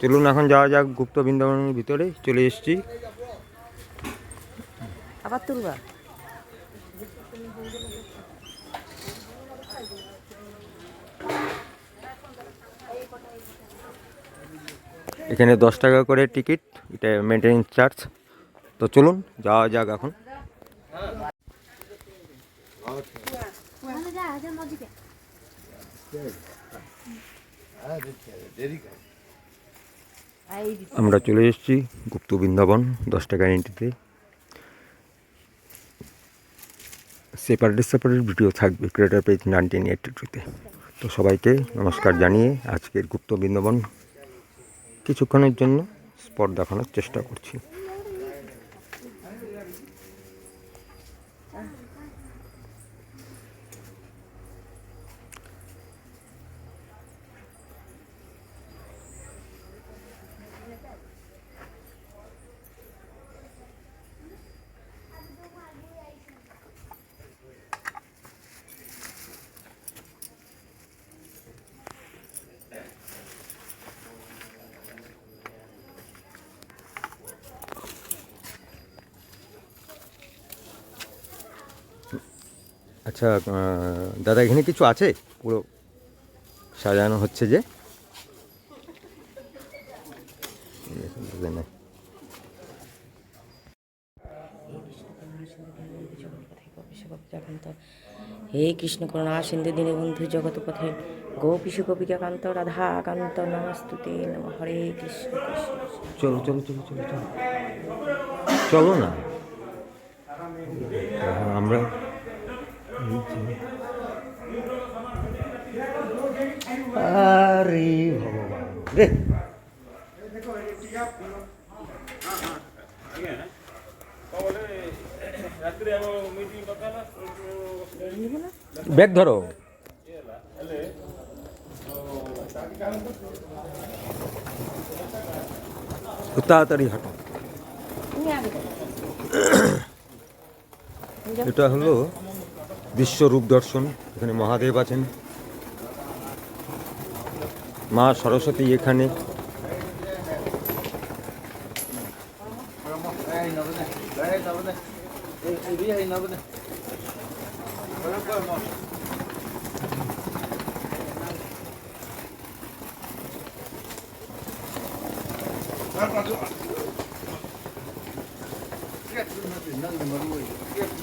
চলুন এখন যাওয়া যাক গুপ্ত বৃন্দাবনের ভিতরে চলে এসেছি আবার তুলবা এখানে দশ টাকা করে টিকিট এটা মেনটেন্স চার্জ তো চলুন যাওয়া যাক এখন আমরা চলে এসেছি গুপ্ত বৃন্দাবন দশ টাকা এন্ট্রিতে সেপারেট সেপারেট ভিডিও থাকবে ক্রিয়েটার পেজ নাইনটিন এইটটি টুতে তো সবাইকে নমস্কার জানিয়ে আজকের গুপ্ত বৃন্দাবন কিছুক্ষণের জন্য স্পট দেখানোর চেষ্টা করছি। আচ্ছা দাদা এখানে কিছু আছে? পুরো সাজানো হচ্ছে যে। হে কৃষ্ণ করুণা সিন্ধু দিনে বন্ধু জগৎ পথে গোপীশু গোপিকা কান্ত রাধা কান্ত নমস্তুতে নম হরে কৃষ্ণ কৃষ্ণ। চলো চলো চলো চলো চলো। চলো না। আমরা এই যে- আরে ভগবান রে ব্যাগ ধরো তাড়াতাড়ি হাঁটো তুমি আগে করো। এটা হলো বিশ্বরূপ দর্শন এখানে মহাদেব আছেন। মা সরস্বতী এখানে।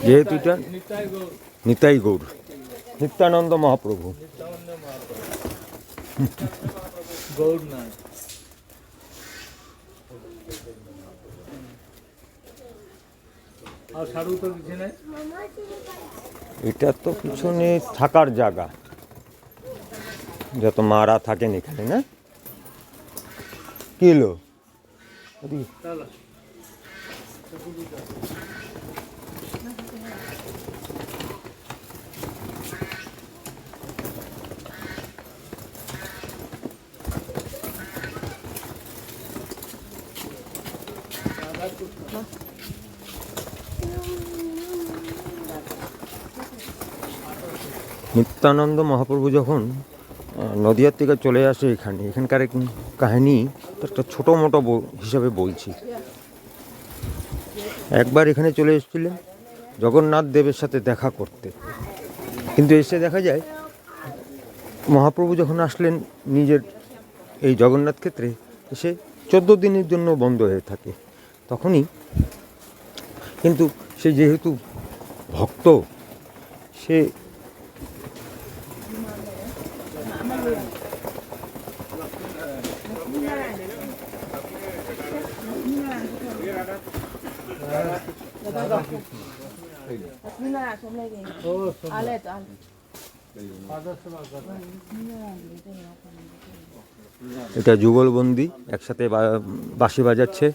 যেহেতু এটা নিতাই গৌর নিত্যানন্দ মহাপ্রভু। এটা তো পিছনে থাকার জায়গা। যত মারা থাকেন এখানে না? কি নিত্যানন্দ মহাপ্রভু যখন নদিয়ার থেকে চলে আসে এখানে, এখানকার এক কাহিনী, একটা ছোটো মোটো হিসাবে বলছি। একবার এখানে চলে এসেছিলেন জগন্নাথ দেবের সাথে দেখা করতে। কিন্তু এসে দেখা যায়, মহাপ্রভু যখন আসলেন নিজের এই জগন্নাথ ক্ষেত্রে এসে চোদ্দ দিনের জন্য বন্ধ হয়ে থাকে। তখনই কিন্তু সে যেহেতু ভক্ত, সে এটা যুগলবন্দি একসাথে বাঁশি বাজাচ্ছে।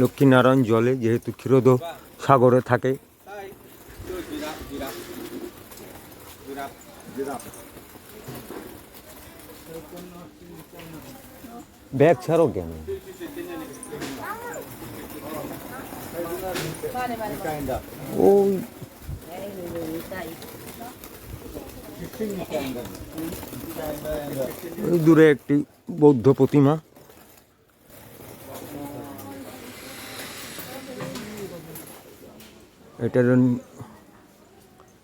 লক্ষ্মীনারায়ণ জলে যেহেতু ক্ষীরোদ সাগরে থাকে। ব্যাগ ছাড়ো কেন? ওই দূরে একটি বৌদ্ধ প্রতিমা। এটা হলো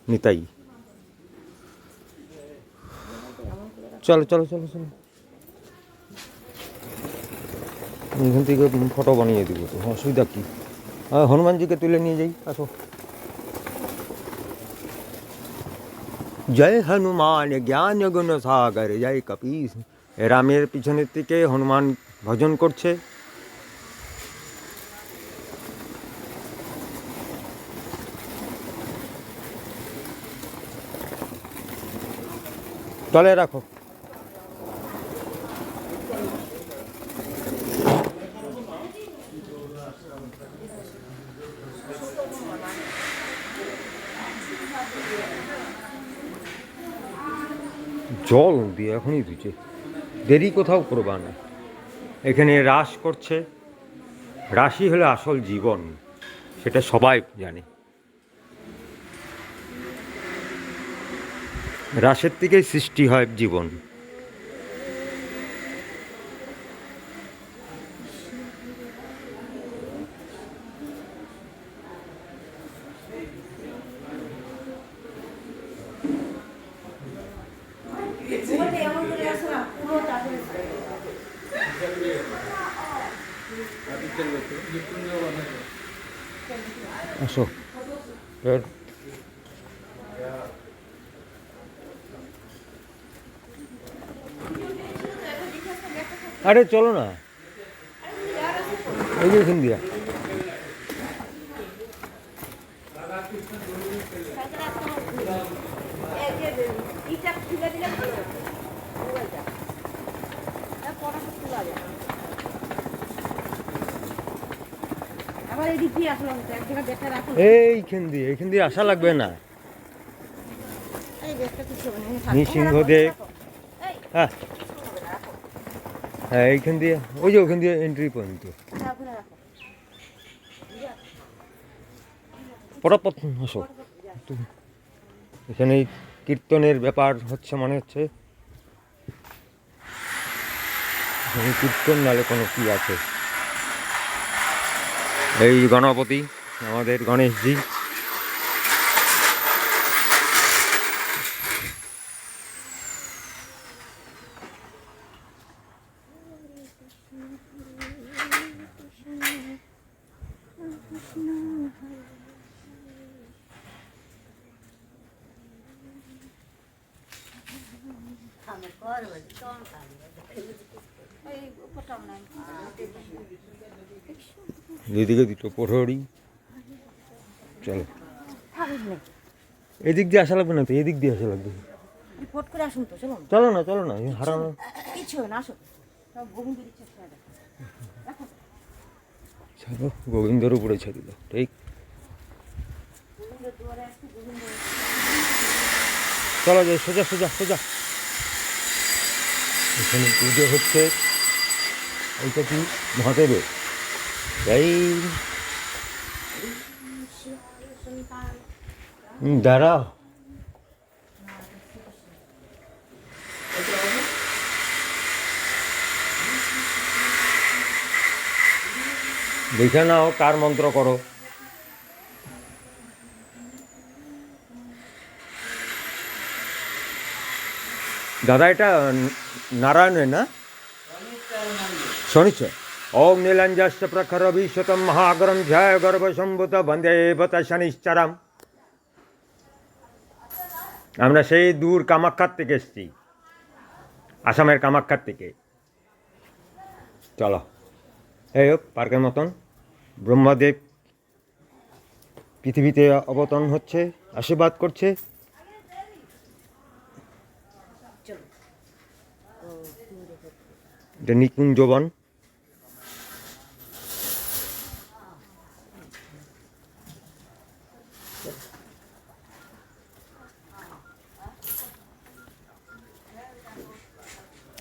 নিতাই। চলো চলো চলো চলো। এখান থেকে ফটো বানিয়ে দিব তো অসুবিধা কি? হনুমানজিকে তুলে নিয়ে যাই আসো জয় হনুমান জ্ঞান গুণ সাগর জয় কপিস রামের পিছনের থেকে হনুমান ভজন করছে চলে রাখো জল দিয়ে এখনই দিচ্ছে দেরি কোথাও করবা না। এখানে রাস করছে। রাশি হলো আসল জীবন, সেটা সবাই জানে। রাসের থেকেই সৃষ্টি হয় জীবন। আসো। এর- আরে চলো না। এই যে দিয়া ইটা খুলে দিলে ভালো হতো। মোবাইলটা। আর পড়াটা খোলা যায়। আবার এদিক দিয়ে আসলাম তো, এক জায়গায় ব্যাগটা রাখুন। এইখান দিয়ে এইখান দিয়ে আসা লাগবে না। নৃসিংহদেব হ্যাঁ। হ্যাঁ এইখান দিয়ে ওই যে ওখান দিয়ে এন্ট্রি ওখানে ওখানে আসো। এখানে কীর্তনের ব্যাপার হচ্ছে মনে হচ্ছে এখানে কীর্তন নালে কোনো কি আছে? এই গণপতি আমাদের গণেশজি এই উপরটাও নাই। এদিকে দুটো প্রহরী চলো। এদিক দিয়ে আসা লাগবে না তো এদিক দিয়ে আসা লাগবে। চলো। না চলো না হারানো। চলো গোবিন্দর উপরে ছেড়ে দাও ঠিক? চলো যাই সোজা সোজা সোজা। এখানে পুজো হচ্ছে। এইটা কি মহাদেবের? হুম, দাঁড়াও। দেখে নাও কার মন্ত্র করো। দাদা এটা নারায়ণের না? শনিশ্চর নীলাঞ্জস্য প্রখর মহাগরম জয় গর্ভ সম্ভূত বন্দে বত শনিশ্চরম আমরা সেই দূর কামাখ্যার থেকে এসেছি। আসামের কামাখ্যার থেকে। চলো। এই হোক পার্কের মতন। ব্রহ্মদেব পৃথিবীতে অবতরণ হচ্ছে আশীর্বাদ করছে। এটা নিকুঞ্জবন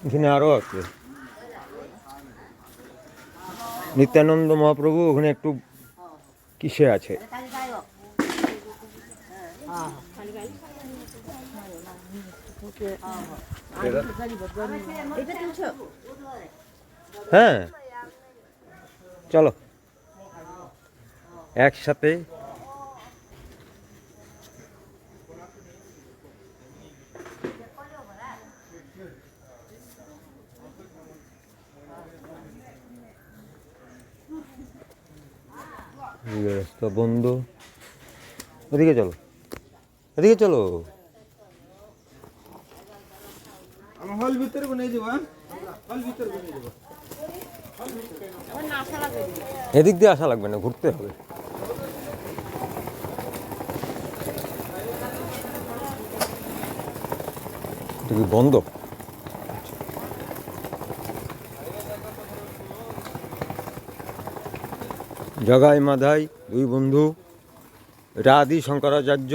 এখানে আরও আছে। নিত্যানন্দ মহাপ্রভু ওখানে একটু কিসে আছে? হ্যাঁ চলো। একসাথে বন্ধু। রাস্তা বন্ধ চলো। এদিকে চলো। হল ভিতরে হ্যাঁ? হল ভিতরে এদিক দিয়ে আসা লাগবে না ঘুরতে হবে। বন্ধ? জগাই মাধাই দুই বন্ধু এটা আদি শঙ্করাচার্য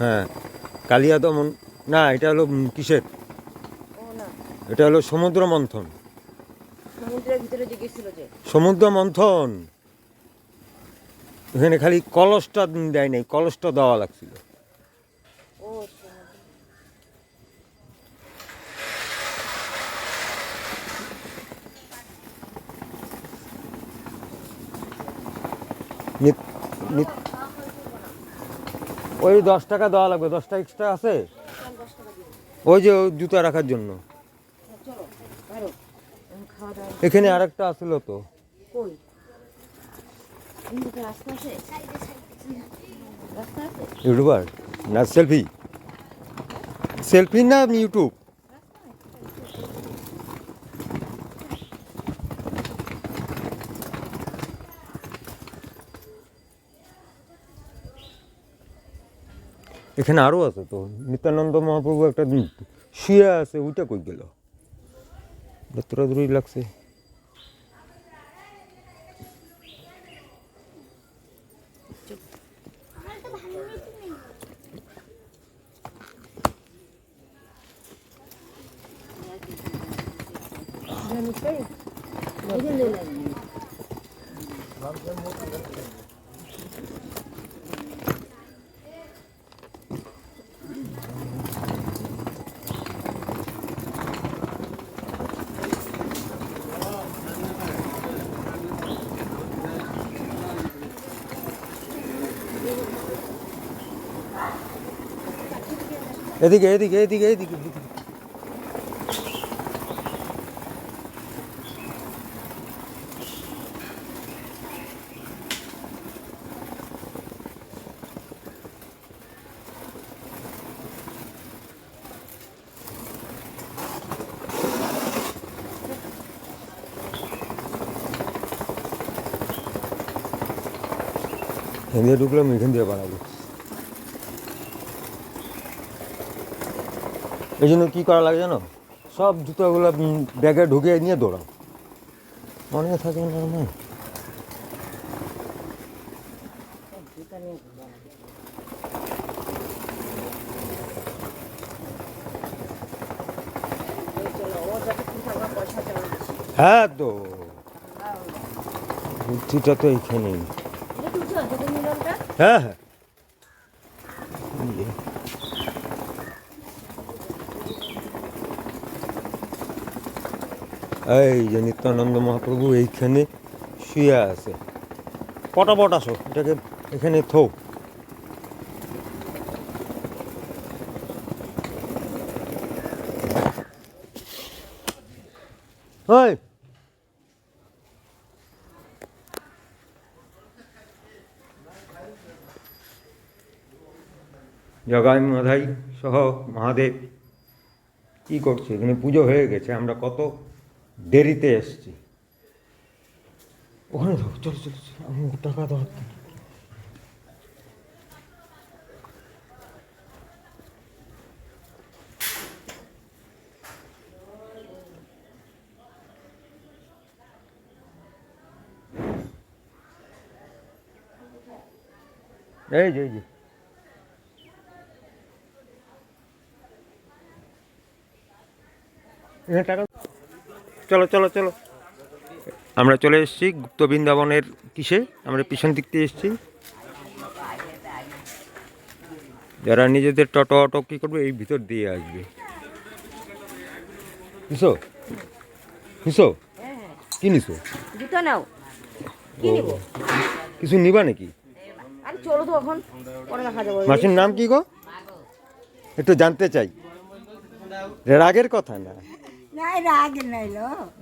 হ্যাঁ কালিয়া দমন না এটা হলো কিসের? এটা হলো সমুদ্র মন্থন। সমুদ্র মন্থন। এখানে খালি কলসটা দেয় নাই কলসটা দেওয়া লাগছিল। ওই দশ টাকা দেওয়া লাগবে দশটা এক্সট্রা আছে? ওই যে ওই জুতা রাখার জন্য। এখন এখানে আরেকটা আসলো তো। ইউটিউবার? না সেলফি। সেলফি না ইউটিউব? এখানে আরও আছে তো নিত্যানন্দ মহাপ্রভু একটা শুয়ে আছে ওইটা কই গেল? দূরাদূরি লাগছে। এদিকে এদিকে এদিকে এদিকে এদিকে। এখান দিয়ে ঢুকলাম এখান দিয়ে বানাবো এই জন্য কী করা লাগে জানো? সব জুতোগুলো ব্যাগে ঢুকিয়ে নিয়ে দৌড়াও। মনে থাকে না আমার। হ্যাঁ তো। বুদ্ধিটা তো এইখানেই। হ্যাঁ হ্যাঁ। এই যে নিত্যানন্দ মহাপ্রভু এইখানে শুয়ে আছে। পটাপট আসো, এটাকে এখানে থো। ওই জগাই মাধাই সহ মহাদেব, কি করছে? এখানে পুজো হয়ে গেছে, আমরা কত দেরিতে এসছি। ওখানে থাকো চলো চলো চলো আমি টাকা দেওয়া এই যে যে। টাকা চলো চলো চলো। আমরা চলে এসেছি গুপ্ত বৃন্দাবনের কিসে? আমরা পিছন দিক দিয়ে এসেছি। যারা নিজেদের টোটো অটো কী করবে এই ভিতর দিয়ে আসবে। নিছো? নিছো? কি নিছো? জুতো নাও। কিছু নিবা নাকি? আরে চলো তো এখন মাসির নাম কি গো? একটু জানতে চাই। রাগের কথা না।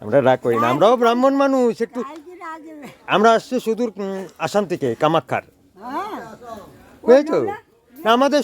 আমরা রাগ করি না আমরাও ব্রাহ্মণ মানুষ একটু আমরা আসছি সুদূর আসাম থেকে কামাক্ষার। হ্যাঁ। বুঝেছ? আমাদের